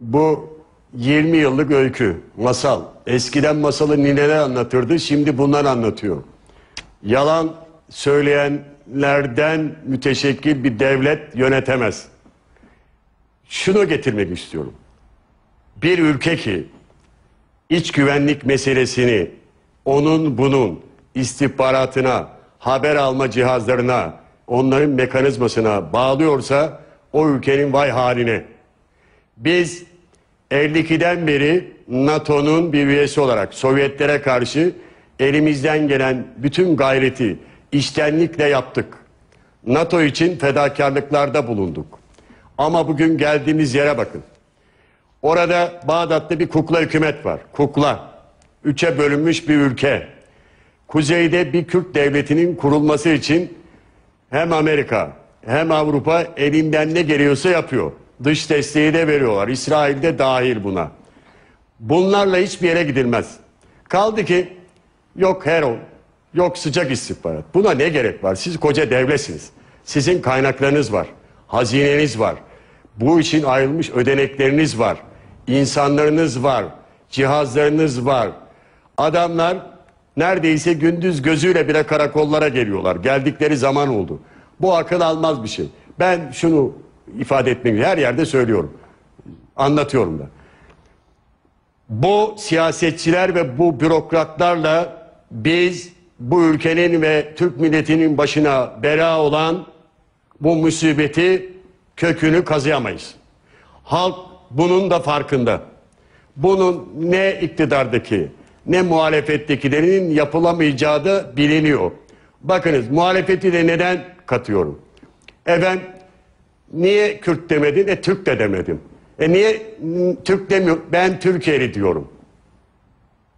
Bu 20 yıllık öykü, masal. Eskiden masalı nineler anlatırdı, şimdi bunlar anlatıyor. Yalan söyleyenlerden müteşekkil bir devlet yönetemez. Şunu getirmek istiyorum. Bir ülke ki iç güvenlik meselesini onun bunun istihbaratına, haber alma cihazlarına, onların mekanizmasına bağlıyorsa o ülkenin vay haline. Biz 52'den beri NATO'nun bir üyesi olarak Sovyetlere karşı elimizden gelen bütün gayreti iştenlikle yaptık. NATO için fedakarlıklarda bulunduk. Ama bugün geldiğimiz yere bakın. Orada Bağdat'ta bir kukla hükümet var. Kukla. Üçe bölünmüş bir ülke. Kuzeyde bir Kürt devletinin kurulması için hem Amerika hem Avrupa elinden ne geliyorsa yapıyor. Dış desteği de veriyorlar. İsrail de dahil buna. Bunlarla hiçbir yere gidilmez. Kaldı ki yok heron, yok sıcak istihbarat. Buna ne gerek var? Siz koca devletsiniz. Sizin kaynaklarınız var. Hazineniz var. Bu için ayrılmış ödenekleriniz var. insanlarınız var. Cihazlarınız var. Adamlar neredeyse gündüz gözüyle bile karakollara geliyorlar. Geldikleri zaman oldu. Bu akıl almaz bir şey. Ben şunu ifade etmek her yerde söylüyorum. Anlatıyorum da. Bu siyasetçiler ve bu bürokratlarla biz bu ülkenin ve Türk milletinin başına bela olan bu musibeti kökünü kazıyamayız. Halk bunun da farkında. Bunun ne iktidardaki ne muhalefettekilerin yapılamayacağı da biliniyor. Bakınız muhalefeti de neden katıyorum? Efendim niye Kürt demedin? E Türk de demedim. E niye Türk demiyor? Ben Türkiye'li diyorum.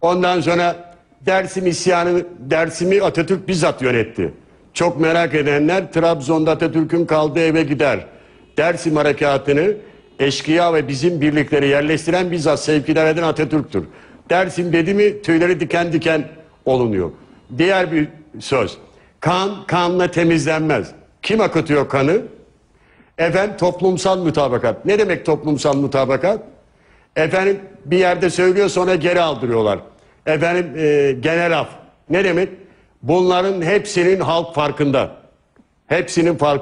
Ondan sonra Dersim isyanı, Dersim'i Atatürk bizzat yönetti. Çok merak edenler Trabzon'da Atatürk'ün kaldığı eve gider. Dersim harekatını eşkıya ve bizim birlikleri yerleştiren bizzat sevkidar eden Atatürk'tür. Dersim dedi mi tüyleri diken diken olunuyor. Diğer bir söz. Kan kanla temizlenmez. Kim akıtıyor kanı? Efendim toplumsal mutabakat. Ne demek toplumsal mutabakat? Efendim bir yerde söylüyor sonra geri aldırıyorlar. Efendim e, genel af. Ne demek? Bunların hepsinin halk farkında. Hepsinin farkında.